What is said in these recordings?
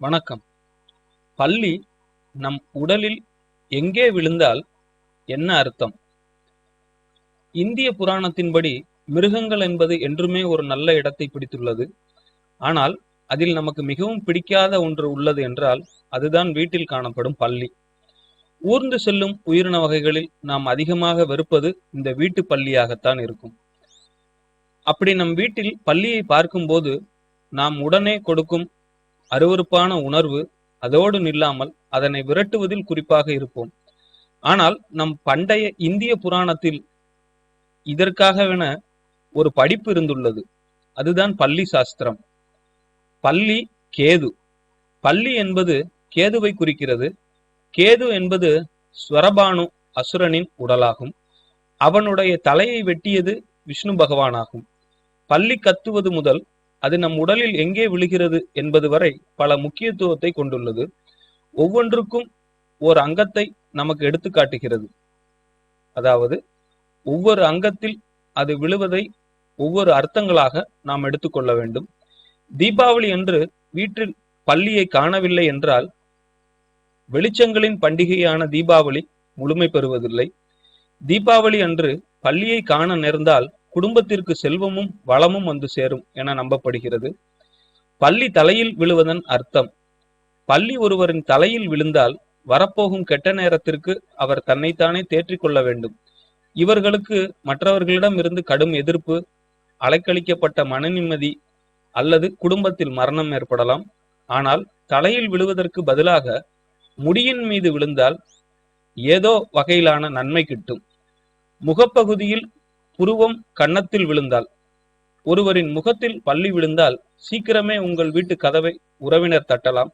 வணக்கம். பள்ளி நம் உடலில் எங்கே விழுந்தால் என்ன அர்த்தம்? இந்திய புராணத்தின்படி மிருகங்கள் என்பது என்றுமே ஒரு நல்ல இடத்தை பிடித்துள்ளது. ஆனால் அதில் நமக்கு மிகவும் பிடிக்காத ஒன்று உள்ளது என்றால் அதுதான் வீட்டில் காணப்படும் பள்ளி. ஊர்ந்து செல்லும் உயிரின வகைகளில் நாம் அதிகமாக வெறுப்பது இந்த வீட்டு பள்ளியாகத்தான் இருக்கும். அப்படி நம் வீட்டில் பள்ளியை பார்க்கும்போது நாம் உடனே கொடுக்கும் அருவருப்பான உணர்வு அதோடு நில்லாமல் அதனை விரட்டுவதில் குறிப்பாக இருப்போம். ஆனால் நம் பண்டைய இந்திய புராணத்தில் இதற்காகவென ஒரு படிப்பு இருந்துள்ளது. அதுதான் பள்ளி சாஸ்திரம். பள்ளி கேது. பள்ளி என்பது கேதுவை குறிக்கிறது. கேது என்பது ஸ்வரபானு அசுரனின் உடலாகும். அவனுடைய தலையை வெட்டியது விஷ்ணு பகவானாகும். பள்ளி கத்துவது முதல் அது நம் உடலில் எங்கே விழுகிறது என்பது வரை பல முக்கியத்துவத்தை கொண்டுள்ளது. ஒவ்வொன்றுக்கும் ஓர் அங்கத்தை நமக்கு எடுத்து காட்டுகிறது. அதாவது ஒவ்வொரு அங்கத்தில் அது விழுவதை ஒவ்வொரு அர்த்தங்களாக நாம் எடுத்துக்கொள்ள வேண்டும். தீபாவளி அன்று வீட்டில் பள்ளியை காணவில்லை என்றால் வெளிச்சங்களின் பண்டிகையான தீபாவளி முழுமை பெறுவதில்லை. தீபாவளி அன்று பள்ளியை காண நேர்ந்தால் குடும்பத்திற்கு செல்வமும் வளமும் வந்து சேரும் என நம்பப்படுகிறது. பள்ளி தலையில் விழுவதன் அர்த்தம். பள்ளி ஒருவரின் தலையில் விழுந்தால் வரப்போகும் கெட்ட நேரத்திற்கு அவர் தன்னைத்தானே தேற்றிக் கொள்ள வேண்டும். இவர்களுக்கு மற்றவர்களிடம் இருந்து கடும் எதிர்ப்பு அலைக்கழிக்கப்பட்ட மன நிம்மதி அல்லது குடும்பத்தில் மரணம் ஏற்படலாம். ஆனால் தலையில் விழுவதற்கு பதிலாக முடியின் மீது விழுந்தால் ஏதோ வகையிலான நன்மை கிட்டும். முகப்பகுதியில் புருவம் கன்னத்தில் விழுந்தால் ஒருவரின் முகத்தில் பள்ளி விழுந்தால் சீக்கிரமே உங்கள் வீட்டு கதவை உறவினர் தட்டலாம்.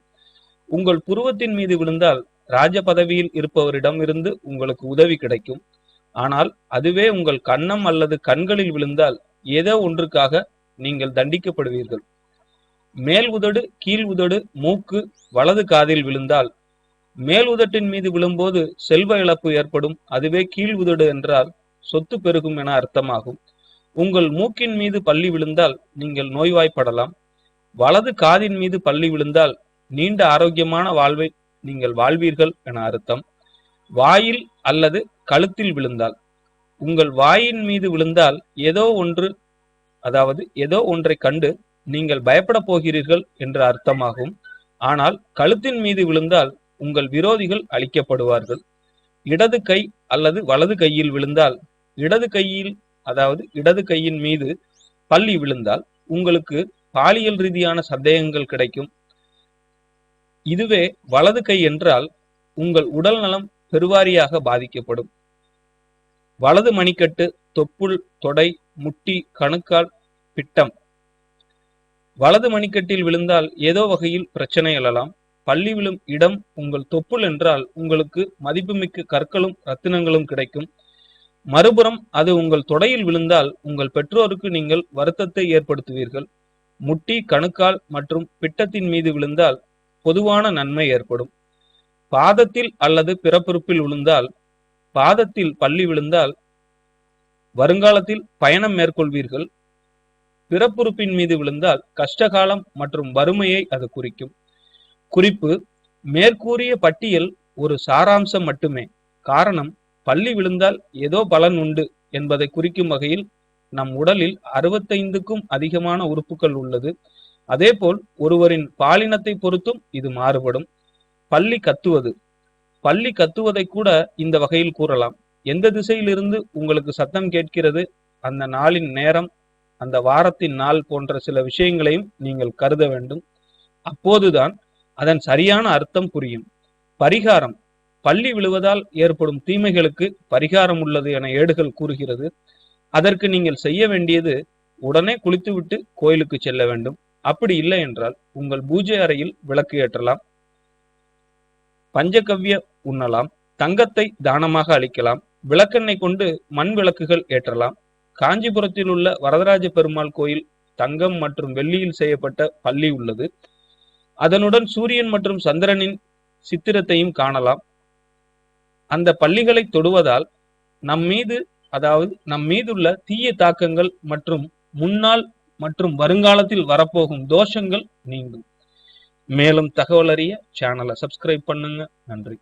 உங்கள் புருவத்தின் மீது விழுந்தால் ராஜ பதவியில் இருப்பவரிடம் இருந்து உங்களுக்கு உதவி கிடைக்கும். ஆனால் அதுவே உங்கள் கன்னம் அல்லது கண்களில் விழுந்தால் ஏதோ ஒன்றுக்காக நீங்கள் தண்டிக்கப்படுவீர்கள். மேல் உதடு கீழ் உதடு மூக்கு வலது காதில் விழுந்தால் மேல் உதட்டின் மீது விழும்போது செல்வ இழப்பு ஏற்படும். அதுவே கீழ் உதடு என்றால் சொத்து பெருகும் என அர்த்தமாகும். உங்கள் மூக்கின் மீது பள்ளி விழுந்தால் நீங்கள் நோய்வாய்ப்படலாம். வலது காதின் மீது பள்ளி விழுந்தால் நீண்ட ஆரோக்கியமான வாழ்வை நீங்கள் வாழ்வீர்கள் என அர்த்தம். வாயில் அல்லது கழுத்தில் விழுந்தால். உங்கள் வாயின் மீது விழுந்தால் ஏதோ ஒன்று அதாவது ஏதோ ஒன்றை கண்டு நீங்கள் பயப்பட போகிறீர்கள் என்ற அர்த்தமாகும். ஆனால் கழுத்தின் மீது விழுந்தால் உங்கள் விரோதிகள் அழிக்கப்படுவார்கள். இடது கை அல்லது வலது கையில் விழுந்தால் இடது கையில் அதாவது இடது கையின் மீது பள்ளி விழுந்தால் உங்களுக்கு பாலியல் ரீதியான சந்தேகங்கள் கிடைக்கும். இதுவே வலது கை என்றால் உங்கள் உடல் நலம் பெருவாரியாக பாதிக்கப்படும். வலது மணிக்கட்டு தொப்புள் தொடை முட்டி கணுக்கால் பிட்டம். வலது மணிக்கட்டில் விழுந்தால் ஏதோ வகையில் பிரச்சனை எழலாம். பள்ளி விழும் இடம் உங்கள் தொப்புள் என்றால் உங்களுக்கு மதிப்புமிக்க கற்களும் ரத்தினங்களும் கிடைக்கும். மறுபுறம் அது உங்கள் தொடையில் விழுந்தால் உங்கள் பெற்றோருக்கு நீங்கள் வருத்தத்தை ஏற்படுத்துவீர்கள். முட்டி கணுக்கால் மற்றும் பிட்டத்தின் மீது விழுந்தால் பொதுவான நன்மை ஏற்படும். பாதத்தில் அல்லது பிறப்புறுப்பில் விழுந்தால் பாதத்தில் பள்ளி விழுந்தால் வருங்காலத்தில் பயணம் மேற்கொள்வீர்கள். பிறப்புறுப்பின் மீது விழுந்தால் கஷ்டகாலம் மற்றும் வறுமையை அது குறிக்கும். குறிப்பு மேற்கூறிய பட்டியல் ஒரு சாராம்சம் மட்டுமே. காரணம் பள்ளி விழுந்தால் ஏதோ பலன் உண்டு என்பதை குறிக்கும் வகையில் நம் உடலில் அறுபத்தைந்துக்கும் அதிகமான உறுப்புகள் உள்ளது. அதேபோல் ஒருவரின் பாலினத்தை பொறுத்தும் இது மாறுபடும். பள்ளி கத்துவது. பள்ளி கத்துவதை கூட இந்த வகையில் கூறலாம். எந்த திசையிலிருந்து உங்களுக்கு சத்தம் கேட்கிறது அந்த நாளின் நேரம் அந்த வாரத்தின் நாள் போன்ற சில விஷயங்களையும் நீங்கள் கருத வேண்டும். அப்போதுதான் அதன் சரியான அர்த்தம் புரியும். பரிகாரம். பள்ளி விழுவதால் ஏற்படும் தீமைகளுக்கு பரிகாரம் உள்ளது என ஏடுகள் கூறுகிறது. அதற்கு நீங்கள் செய்ய வேண்டியது உடனே குளித்துவிட்டு கோயிலுக்கு செல்ல வேண்டும். அப்படி இல்லை என்றால் உங்கள் பூஜை அறையில் விளக்கு ஏற்றலாம். பஞ்சகவ்ய உண்ணலாம். தங்கத்தை தானமாக அளிக்கலாம். விளக்கெண்ணெய் கொண்டு மண் விளக்குகள் ஏற்றலாம். காஞ்சிபுரத்தில் உள்ள வரதராஜ பெருமாள் கோயில் தங்கம் மற்றும் வெள்ளியில் செய்யப்பட்ட பள்ளி உள்ளது. அதனுடன் சூரியன் மற்றும் சந்திரனின் சித்திரத்தையும் காணலாம். அந்த பள்ளிகளை தொடுவதால் நம் மீது அதாவது நம் மீதுள்ள தீய தாக்கங்கள் மற்றும் முன்னாள் மற்றும் வருங்காலத்தில் வரப்போகும் தோஷங்கள் நீங்கும். மேலும் தகவல் அறிய சேனலை சப்ஸ்கிரைப் பண்ணுங்க. நன்றி.